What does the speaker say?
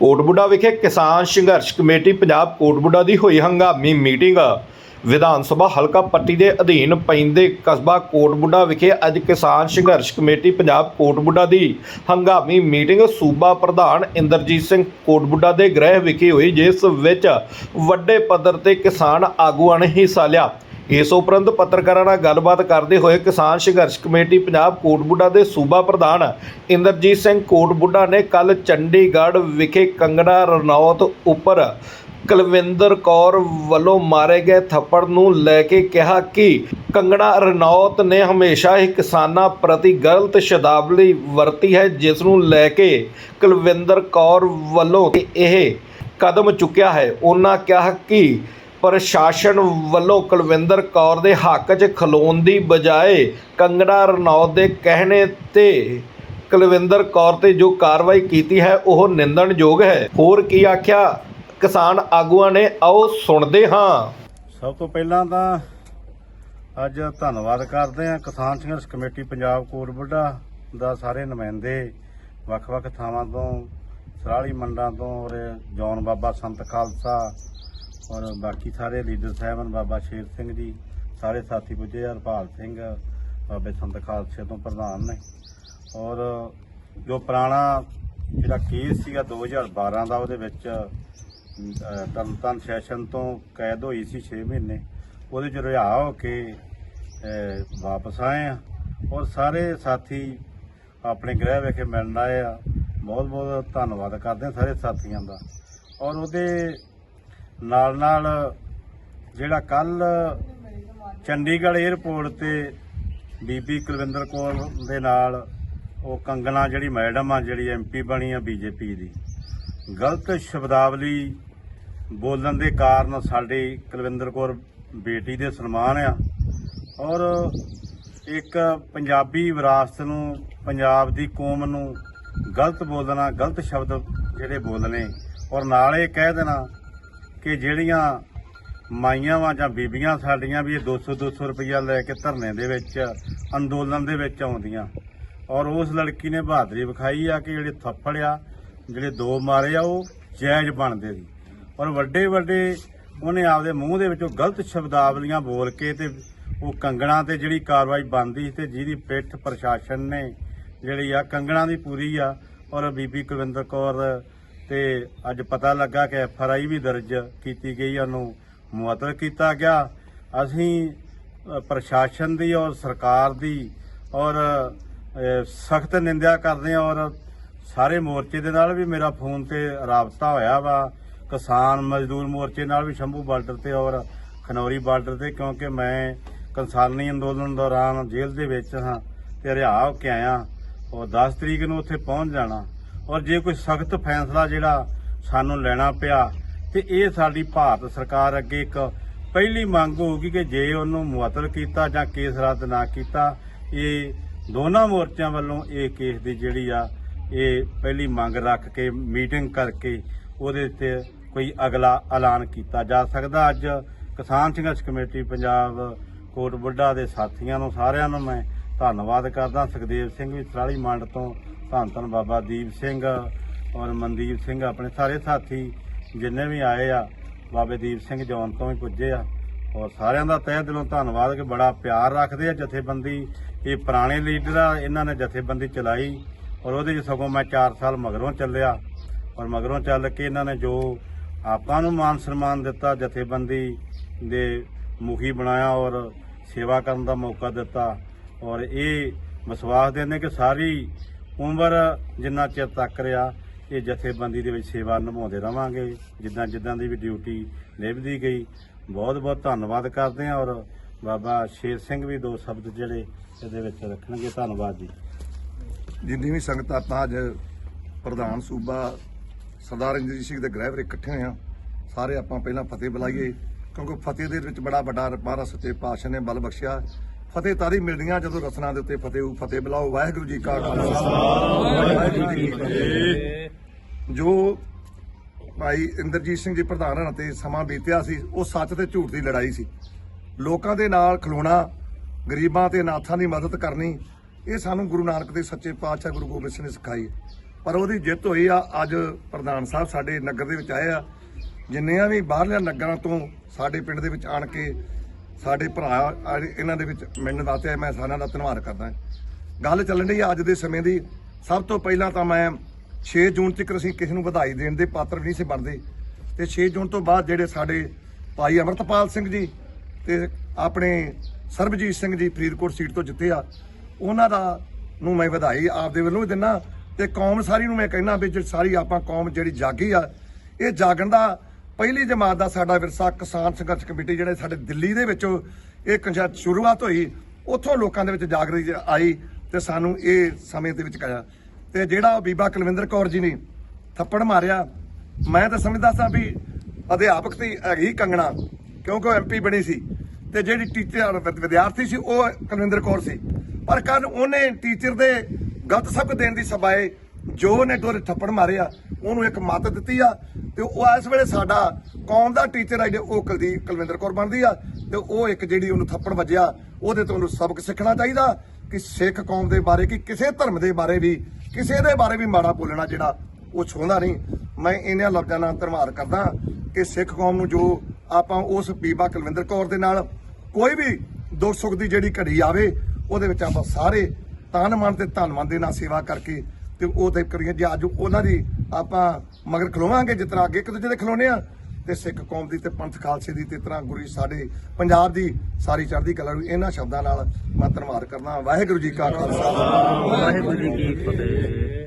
ਕੋਟਬੁੱਡਾ ਵਿਖੇ ਕਿਸਾਨ ਸੰਘਰਸ਼ ਕਮੇਟੀ ਪੰਜਾਬ ਕੋਟਬੁੱਡਾ ਦੀ ਹੋਈ ਹੰਗਾਮੀ ਮੀਟਿੰਗ। ਵਿਧਾਨ ਸਭਾ ਹਲਕਾ ਪੱਟੀ ਦੇ ਅਧੀਨ ਪੈਂਦੇ ਕਸਬਾ ਕੋਟਬੁੱਡਾ ਵਿਖੇ ਅੱਜ ਕਿਸਾਨ ਸੰਘਰਸ਼ ਕਮੇਟੀ ਪੰਜਾਬ ਕੋਟਬੁੱਡਾ ਦੀ ਹੰਗਾਮੀ ਮੀਟਿੰਗ। ਸੂਬਾ ਪ੍ਰਧਾਨ ਇੰਦਰਜੀਤ ਸਿੰਘ ਕੋਟਬੁੱਡਾ ਦੇ ਗ੍ਰਹਿ ਵਿਖੇ ਹੋਈ, ਜਿਸ ਵਿੱਚ ਵੱਡੇ ਪੱਧਰ ਤੇ ਕਿਸਾਨ ਆਗੂਆਂ ਨੇ ਹਿੱਸਾ ਲਿਆ। ਇਸ ਉਪਰੰਤ ਪੱਤਰਕਾਰਾਂ ਨਾਲ ਗੱਲਬਾਤ ਕਰਦੇ ਹੋਏ ਕਿਸਾਨ ਸੰਘਰਸ਼ ਕਮੇਟੀ ਪੰਜਾਬ ਕੋਟਬੁੱਡਾ ਦੇ ਸੂਬਾ ਪ੍ਰਧਾਨ ਇੰਦਰਜੀਤ ਸਿੰਘ ਕੋਟਬੁੱਡਾ ਨੇ ਕੱਲ ਚੰਡੀਗੜ੍ਹ ਵਿਖੇ ਕੰਗਣਾ ਰਣੌਤ ਉੱਪਰ ਕੁਲਵਿੰਦਰ ਕੌਰ ਵੱਲੋਂ ਮਾਰੇ ਗਏ ਥੱਪੜ ਨੂੰ ਲੈ ਕੇ ਕਿਹਾ ਕਿ ਕੰਗਣਾ ਰਣੌਤ ਨੇ ਹਮੇਸ਼ਾ ਹੀ ਕਿਸਾਨਾਂ ਪ੍ਰਤੀ ਗਲਤ ਸ਼ਬਦਾਵਲੀ ਵਰਤੀ ਹੈ, ਜਿਸ ਨੂੰ ਲੈ ਕੇ ਕੁਲਵਿੰਦਰ ਕੌਰ ਵੱਲੋਂ ਇਹ ਕਦਮ ਚੁੱਕਿਆ ਹੈ। ਉਹਨਾਂ ਕਿਹਾ ਕਿ ਪ੍ਰਸ਼ਾਸਨ ਵੱਲੋਂ ਕੁਲਵਿੰਦਰ ਕੌਰ ਦੇ ਹੱਕ 'ਚ ਖਲੋਣ ਦੀ ਬਜਾਏ ਕੰਗਣਾ ਰਣੌਤ ਦੇ ਕਹਿਣੇ ਤੇ ਕੁਲਵਿੰਦਰ ਕੌਰ ਤੇ ਜੋ ਕਾਰਵਾਈ ਕੀਤੀ ਹੈ, ਉਹ ਨਿੰਦਣਯੋਗ ਹੈ। ਹੋਰ ਕੀ ਆਖਿਆ? ਕਿਸਾਨ ਆਗੂਆਂ ਨੇ, ਆਓ ਸੁਣਦੇ ਹਾਂ। ਸਭ ਤੋਂ ਪਹਿਲਾਂ ਤਾਂ ਅੱਜ ਧੰਨਵਾਦ ਕਰਦੇ ਹਾਂ ਕਿਸਾਨ ਸੰਘਰਸ਼ ਕਮੇਟੀ ਪੰਜਾਬ ਕੋਟਬੁੱਢਾ ਦਾ ਸਾਰੇ ਨੁਮਾਇੰਦੇ ਵੱਖ-ਵੱਖ ਥਾਵਾਂ ਤੋਂ, ਸਰਾਲੀ ਮੰਡਾਂ ਤੋਂ ਔਰ ਜੌਨ ਬਾਬਾ ਸੰਤ ਖਾਲਸਾ ਔਰ ਬਾਕੀ ਸਾਰੇ ਲੀਡਰ ਸਾਹਿਬਾਨ ਬਾਬਾ ਸ਼ੇਰ ਸਿੰਘ ਜੀ, ਸਾਰੇ ਸਾਥੀ ਪੁੱਜੇ ਹਰਪਾਲ ਸਿੰਘ, ਬਾਬੇ ਸੰਤ ਖਾਲਸੇ ਤੋਂ ਪ੍ਰਧਾਨ ਨੇ। ਔਰ ਜੋ ਪੁਰਾਣਾ ਜਿਹੜਾ ਕੇਸ ਸੀਗਾ 2012 ਦਾ, ਉਹਦੇ ਵਿੱਚ, ਅਹ ਤਰਨਤਾਰਨ ਸੈਸ਼ਨ ਤੋਂ ਕੈਦ ਹੋਈ ਸੀ 6 ਮਹੀਨੇ। ਉਹਦੇ ਚ ਰਿਹਾ ਹੋ ਕੇ ਵਾਪਸ ਆਏ ਆ। ਔਰ ਸਾਰੇ ਸਾਥੀ ਆਪਣੇ ਗ੍ਰਹਿ ਵਿਖੇ ਮਿਲਣ ਆਏ ਆ। ਬਹੁਤ ਬਹੁਤ ਧੰਨਵਾਦ ਕਰਦੇ ਆ ਸਾਰੇ ਸਾਥੀਆਂ ਦਾ। ਔਰ ਉਹਦੇ ਨਾਲ ਨਾਲ ਜਿਹੜਾ ਕੱਲ ਚੰਡੀਗੜ੍ਹ 에ਅਰਪੋਰਟ ਤੇ ਬੀਬੀ ਕੁਲਵਿੰਦਰ ਕੌਰ ਦੇ ਨਾਲ ਉਹ ਕੰਗਣਾ ਜਿਹੜੀ ਮੈਡਮ ਆ, ਜਿਹੜੀ ਐਮਪੀ ਬਣੀ ਆ ਬੀਜੇਪੀ ਦੀ, ਗਲਤ ਸ਼ਬਦਾਵਲੀ ਬੋਲਣ ਦੇ ਕਾਰਨ ਸਾਡੀ ਕੁਲਵਿੰਦਰ ਕੌਰ ਬੇਟੀ ਦੇ ਸਨਮਾਨ ਆ ਔਰ ਇੱਕ ਪੰਜਾਬੀ ਵਿਰਾਸਤ ਨੂੰ, ਪੰਜਾਬ ਦੀ ਕੌਮ ਨੂੰ ਗਲਤ ਬੋਲਣਾ, ਗਲਤ ਸ਼ਬਦ ਜਿਹੜੇ ਬੋਲਣੇ ਔਰ ਨਾਲ ਇਹ ਕਹਿ ਦੇਣਾ ਕਿ ਜਿਹੜੀਆਂ ਮਾਈਆਂ ਵਾਂ ਜਾਂ ਬੀਬੀਆਂ ਸਾਡੀਆਂ ਵੀ ਇਹ 200 200 ਰੁਪਈਆ ਲੈ ਕੇ ਧਰਨੇ ਦੇ ਵਿੱਚ, ਅੰਦੋਲਨ ਦੇ ਵਿੱਚ ਆਉਂਦੀਆਂ। ਔਰ ਉਸ ਲੜਕੀ ਨੇ ਬਹਾਦਰੀ ਵਿਖਾਈ ਆ ਕਿ ਜਿਹੜੇ ਥੱਪੜ ਆ, ਜਿਹੜੇ ਦੋ ਮਾਰੇ ਆ, ਉਹ ਜਾਇਜ਼ ਬਣਦੇ ਸੀ। ਔਰ ਵੱਡੇ ਵੱਡੇ ਉਹਨੇ ਆਪਦੇ ਮੂੰਹ ਦੇ ਵਿੱਚੋਂ ਗਲਤ ਸ਼ਬਦਾਵਲੀਆਂ ਬੋਲ ਕੇ ਤੇ ਉਹ ਕੰਗਣਾ ਤੇ ਜਿਹੜੀ ਕਾਰਵਾਈ ਬਣਦੀ ਸੀ ਤੇ ਜਿਹਦੀ ਪਿੱਠ ਪ੍ਰਸ਼ਾਸਨ ਨੇ ਜਿਹੜੀ ਆ, ਕੰਗਣਾ ਦੀ ਪੂਰੀ ਆ। ਔਰ ਬੀਬੀ ਕੁਲਵਿੰਦਰ ਕੌਰ ਤੇ ਅੱਜ ਪਤਾ ਲੱਗਾ ਕਿ ਐਫ ਆਰ ਆਈ ਵੀ ਦਰਜ ਕੀਤੀ ਗਈ, ਉਹਨੂੰ ਮੁਅੱਤਲ ਕੀਤਾ ਗਿਆ। ਅਸੀਂ ਪ੍ਰਸ਼ਾਸਨ ਦੀ ਔਰ ਸਰਕਾਰ ਦੀ ਔਰ ਸਖਤ ਨਿੰਦਿਆ ਕਰਦੇ ਹਾਂ ਔਰ ਸਾਰੇ ਮੋਰਚੇ ਦੇ ਨਾਲ ਵੀ ਮੇਰਾ ਫੋਨ ਤੇ ਰਾਬਤਾ ਹੋਇਆ ਵਾ। ਕਿਸਾਨ ਮਜ਼ਦੂਰ ਮੋਰਚੇ ਨਾਲ ਵੀ ਸ਼ੰਭੂ ਬਾਰਡਰ ਤੇ ਔਰ ਖਨੌਰੀ ਬਾਰਡਰ ਤੇ, ਕਿਉਂਕਿ ਮੈਂ ਕਿਸਾਨੀ ਅੰਦੋਲਨ ਦੌਰਾਨ ਜੇਲ੍ਹ ਦੇ ਵਿੱਚ ਹਾਂ ਤੇ ਰਿਹਾ ਹੋ ਕੇ ਆਇਆ। ਔਰ 10 ਤਰੀਕ ਨੂੰ ਉੱਥੇ ਪਹੁੰਚ ਜਾਣਾ। ਔਰ ਜੇ ਕੋਈ ਸਖਤ ਫੈਸਲਾ ਜਿਹੜਾ ਸਾਨੂੰ ਲੈਣਾ ਪਿਆ, ਤੇ ਇਹ ਸਾਡੀ ਭਾਰਤ ਸਰਕਾਰ ਅੱਗੇ ਇੱਕ ਪਹਿਲੀ ਮੰਗ ਹੋਊਗੀ ਕਿ ਜੇ ਉਹਨੂੰ ਮੁਅੱਤਲ ਕੀਤਾ ਜਾਂ ਕੇਸ ਰੱਦ ਨਾ ਕੀਤਾ, ਇਹ ਦੋਨਾਂ ਮੋਰਚਿਆਂ ਵੱਲੋਂ ਇਹ ਕੇਸ ਦੀ ਜਿਹੜੀ ਆ, ਇਹ ਪਹਿਲੀ ਮੰਗ ਰੱਖ ਕੇ, ਮੀਟਿੰਗ ਕਰਕੇ ਉਹਦੇ ਤੇ ਕੋਈ ਅਗਲਾ ਐਲਾਨ ਕੀਤਾ ਜਾ ਸਕਦਾ। ਅੱਜ ਕਿਸਾਨ ਸੰਘਰਸ਼ ਕਮੇਟੀ ਪੰਜਾਬ ਕੋਟ ਬੁੱਢਾ ਦੇ ਸਾਥੀਆਂ ਨੂੰ, ਸਾਰਿਆਂ ਨੂੰ ਮੈਂ ਧੰਨਵਾਦ ਕਰਦਾ ਸੁਖਦੇਵ ਸਿੰਘ ਵੀ ਸਰਾਲੀ ਮੰਡ ਤੋਂ। ਧੰਨ ਧੰਨ ਬਾਬਾ ਦੀਪ ਸਿੰਘ ਔਰ ਮਨਦੀਪ ਸਿੰਘ ਆਪਣੇ ਸਾਰੇ ਸਾਥੀ ਜਿੰਨੇ ਵੀ ਆਏ ਆ, ਬਾਬੇ ਦੀਪ ਸਿੰਘ ਜੌਨ ਤੋਂ ਵੀ ਪੁੱਜੇ ਆ। ਔਰ ਸਾਰਿਆਂ ਦਾ ਤਹਿ ਦਿਲੋਂ ਧੰਨਵਾਦ ਕਿ ਬੜਾ ਪਿਆਰ ਰੱਖਦੇ ਆ ਜਥੇਬੰਦੀ। ਇਹ ਪੁਰਾਣੇ ਲੀਡਰ ਆ, ਇਹਨਾਂ ਨੇ ਜਥੇਬੰਦੀ ਚਲਾਈ ਔਰ ਉਹਦੇ 'ਚ ਸਗੋਂ ਮੈਂ 4 ਸਾਲ ਮਗਰੋਂ ਚੱਲਿਆ। ਔਰ ਮਗਰੋਂ ਚੱਲ ਕੇ ਇਹਨਾਂ ਨੇ ਜੋ ਆਪਾਂ ਨੂੰ ਮਾਨ ਸਨਮਾਨ ਦਿੱਤਾ, ਜਥੇਬੰਦੀ ਦੇ ਮੁਖੀ ਬਣਾਇਆ ਔਰ ਸੇਵਾ ਕਰਨ ਦਾ ਮੌਕਾ ਦਿੱਤਾ। ਔਰ ਇਹ ਵਿਸ਼ਵਾਸ ਦਿੰਦੇ ਕਿ ਸਾਰੀ ਉਮਰ ਜਿੰਨਾ ਚਿਰ ਤੱਕ ਰਿਹਾ, ਇਹ ਜਥੇਬੰਦੀ ਦੇ ਵਿੱਚ ਸੇਵਾ ਨਿਭਾਉਂਦੇ ਰਵਾਂਗੇ। ਜਿੱਦਾਂ ਜਿੱਦਾਂ ਦੀ ਵੀ ਡਿਊਟੀ ਨਿਭਦੀ ਗਈ, ਬਹੁਤ ਬਹੁਤ ਧੰਨਵਾਦ ਕਰਦੇ ਹਾਂ ਔਰ ਬਾਬਾ ਸ਼ੇਰ ਸਿੰਘ ਵੀ ਦੋ ਸ਼ਬਦ ਜਿਹੜੇ ਇਹਦੇ ਵਿੱਚ ਰੱਖਣਗੇ। ਧੰਨਵਾਦ ਜੀ। ਜਿੰਨੀ ਵੀ ਸੰਗਤ ਆਪਾਂ ਅੱਜ ਪ੍ਰਧਾਨ ਸੂਬਾ ਸਰਦਾਰ ਇੰਦਰਜੀਤ ਸਿੰਘ ਦੇ ਗ੍ਰਹਿ ਵਿਖੇ ਇਕੱਠੇ ਹੋਏ ਆ ਸਾਰੇ ਆਪਾਂ ਪਹਿਲਾਂ ਫਤਿਹ ਬੁਲਾਈਏ, ਕਿਉਂਕਿ ਫਤਿਹ ਦੇ ਵਿੱਚ ਬੜਾ ਵੱਡਾ ਮਹਾਰਾਜ ਸੱਚੇ ਪਾਤਸ਼ਾਹ ਨੇ ਬਲ ਬਖਸ਼ਿਆ। ਫਤਿਹ ਤਾਰੀ ਮਿਲਦੀਆਂ ਜਦੋਂ ਰਸਨਾ ਦੇ ਉੱਤੇ ਫਤਿਹ ਹੋਊ, ਫਤਿਹ ਬੁਲਾਓ, ਵਾਹਿਗੁਰੂ ਜੀ ਕਾ ਖਾਲਸਾ। ਵਾਹਿਗੁਰੂ ਜੀ ਕੀ ਫਤਿਹ। ਜੋ ਭਾਈ ਇੰਦਰਜੀਤ ਸਿੰਘ ਜੀ ਪ੍ਰਧਾਨ ਹਨ ਤੇ ਸਮਾਂ ਬੀਤਿਆ ਸੀ, ਉਹ ਸੱਚ ਤੇ ਝੂਠ ਦੀ ਲੜਾਈ ਸੀ। ਲੋਕਾਂ ਦੇ ਨਾਲ ਖਲੋਣਾ, ਗਰੀਬਾਂ ਤੇ ਅਨਾਥਾਂ ਦੀ ਮਦਦ ਕਰਨੀ, ਇਹ ਸਾਨੂੰ ਗੁਰੂ ਨਾਨਕ ਦੇ ਸੱਚੇ ਪਾਤਸ਼ਾਹ ਗੁਰੂ ਗੋਬਿੰਦ ਸਿੰਘ ਨੇ ਸਿਖਾਈ। ਪਰ ਉਹਦੀ ਜਿੱਤ ਹੋਈ ਆ, ਅੱਜ ਪ੍ਰਧਾਨ ਸਾਹਿਬ ਸਾਡੇ ਨਗਰ ਦੇ ਵਿੱਚ ਆਏ ਆ। ਜਿੰਨੀਆਂ ਵੀ ਬਾਹਰਲੇ ਨਗਰਾਂ ਤੋਂ ਸਾਡੇ ਪਿੰਡ ਦੇ ਵਿੱਚ ਆਣ ਕੇ ਸਾਡੇ ਭਰਾ ਇਹਨਾਂ ਦੇ ਵਿੱਚ ਮਿਲਣ ਵਾਸਤੇ ਆਏ, ਮੈਂ ਸਾਰਿਆਂ ਦਾ ਧੰਨਵਾਦ ਕਰਦਾ। ਗੱਲ ਚੱਲਣ ਡਈ ਅੱਜ ਦੇ ਸਮੇਂ ਦੀ। ਸਭ ਤੋਂ ਪਹਿਲਾਂ ਤਾਂ ਮੈਂ 6 ਜੂਨ ਤੱਕ ਅਸੀਂ ਕਿਸੇ ਨੂੰ ਵਧਾਈ ਦੇਣ ਦੇ ਪਾਤਰ ਵੀ ਨਹੀਂ ਸੀ ਬਣਦੇ। ਤੇ 6 ਜੂਨ ਤੋਂ ਬਾਅਦ ਜਿਹੜੇ ਸਾਡੇ ਭਾਈ ਅਮਰਤਪਾਲ ਸਿੰਘ ਜੀ ਤੇ ਆਪਣੇ ਸਰਬਜੀਤ ਸਿੰਘ ਜੀ ਫਰੀਦਕੋਟ ਸੀਟ ਤੋਂ ਜਿੱਤੇ ਆ ਉਹਨਾਂ ਦਾ ਨੂੰ ਮੈਂ ਵਧਾਈ ਆਪਦੇ ਵੱਲੋਂ ਵੀ ਦਿੰਨਾ। ਤੇ ਕੌਮ ਸਾਰੀ ਨੂੰ ਮੈਂ ਕਹਿਣਾ ਵੀ ਜਿਹੜੀ ਸਾਰੀ ਆਪਾਂ ਕੌਮ ਜਿਹੜੀ ਜਾਗੀ ਆ ਇਹ ਜਾਗਣ ਦਾ ਪਹਿਲੀ ਜਮਾਤ ਦਾ ਸਾਡਾ ਵਿਰਸਾ ਕਿਸਾਨ ਸੰਘਰਸ਼ ਕਮੇਟੀ ਜਿਹੜੇ ਸਾਡੇ ਦਿੱਲੀ ਦੇ ਵਿੱਚੋਂ ਇਹ ਕੰਜਾ ਸ਼ੁਰੂਆਤ ਹੋਈ, ਉੱਥੋਂ ਲੋਕਾਂ ਦੇ ਵਿੱਚ ਜਾਗਰਤੀ ਆਈ ਤੇ ਸਾਨੂੰ ਇਹ ਸਮੇਂ ਦੇ ਵਿੱਚ ਕਰਿਆ ਤੇ ਜਿਹੜਾ ਉਹ ਬੀਬਾ ਕੁਲਵਿੰਦਰ ਕੌਰ ਜੀ ਨੇ ਥੱਪੜ ਮਾਰਿਆ, ਮੈਂ ਤਾਂ ਸਮਝਦਾ ਸਾਂ ਵੀ ਅਧਿਆਪਕ ਤੇ ਹੈਗੀ ਕੰਗਣਾ, ਕਿਉਂਕਿ ਉਹ ਐਮਪੀ ਬਣੀ ਸੀ। ਤੇ ਜਿਹੜੀ ਟੀਚਰ ਵਿਦਿਆਰਥੀ ਸੀ, ਉਹ ਕੁਲਵਿੰਦਰ ਕੌਰ ਸੀ। ਪਰ ਕੱਲ ਉਹਨੇ ਟੀਚਰ ਦੇ ਗਲਤ ਸਬਕ ਦੇਣ ਦੀ ਸਬਾਏ ਜੋ ਉਹਨੇ ਦੋਰੇ ਥੱਪੜ ਮਾਰਿਆ ਉਹਨੂੰ ਇੱਕ ਮੱਤ ਦਿੱਤੀ ਆ ਤੇ ਉਹ ਇਸ ਵੇਲੇ ਸਾਡਾ ਕੌਮ ਦਾ ਟੀਚਰ ਆ ਜਿਹੜੇ ਉਹ ਕੁਲਦੀਪ, ਕੁਲਵਿੰਦਰ ਕੌਰ ਬਣਦੀ ਆ ਤੇ ਉਹ ਇੱਕ ਜਿਹੜੀ ਉਹਨੂੰ ਥੱਪੜ ਵੱਜਿਆ, ਉਹਦੇ ਤੋਂ ਉਹਨੂੰ ਸਬਕ ਸਿੱਖਣਾ ਚਾਹੀਦਾ ਕਿ ਸਿੱਖ ਕੌਮ ਦੇ ਬਾਰੇ, ਕਿ ਕਿਸੇ ਧਰਮ ਦੇ ਬਾਰੇ ਵੀ, ਕਿਸੇ ਦੇ ਬਾਰੇ ਵੀ ਮਾੜਾ ਬੋਲਣਾ ਜਿਹੜਾ ਉਹ ਛੋਂਦਾ ਨਹੀਂ। ਮੈਂ ਇਹਨਾਂ ਲਫ਼ਜ਼ਾਂ ਨਾਲ ਧੰਨਵਾਦ ਕਰਦਾ ਕਿ ਸਿੱਖ ਕੌਮ ਨੂੰ ਜੋ ਆਪਾਂ ਉਸ ਬੀਬਾ ਕੁਲਵਿੰਦਰ ਕੌਰ ਦੇ ਨਾਲ ਕੋਈ ਵੀ ਦੁੱਖ ਸੁੱਖ ਦੀ ਜਿਹੜੀ ਘੜੀ ਆਵੇ, ਉਹਦੇ ਵਿੱਚ ਆਪਾਂ ਸਾਰੇ ਤਨ ਮਨ ਤੇ ਧਨ ਮਨ ਦੇ ਨਾਲ ਸੇਵਾ ਕਰਕੇ ਤੇ ਉਹ ਤੇ ਕਰੀਏ ਜੇ ਅੱਜ ਉਹਨਾਂ ਦੀ ਆਪਾਂ ਮਗਰ ਖਲੋਵਾਂਗੇ ਜਿਸ ਤਰ੍ਹਾਂ ਅੱਗੇ ਇੱਕ ਦੂਜੇ ਦੇ ਖਲੋਨੇ ਆ, ਤੇ ਸਿੱਖ ਕੌਮ ਦੀ ਤੇ ਪੰਥ ਖਾਲਸੇ ਦੀ ਤੇ ਤਰ੍ਹਾਂ ਗੁਰੂ ਸਾਡੇ ਪੰਜਾਬ ਦੀ ਸਾਰੀ ਚੜ੍ਹਦੀ ਕਲਾ ਨੂੰ ਇਹਨਾਂ ਸ਼ਬਦਾਂ ਨਾਲ ਮੈਂ ਧੰਨਵਾਦ ਕਰਦਾ ਵਾਹਿਗੁਰੂ ਜੀ ਕਾ ਖਾਲਸਾ। ਵਾਹਿਗੁਰੂ ਜੀ ਕੀ ਫਤਿਹ।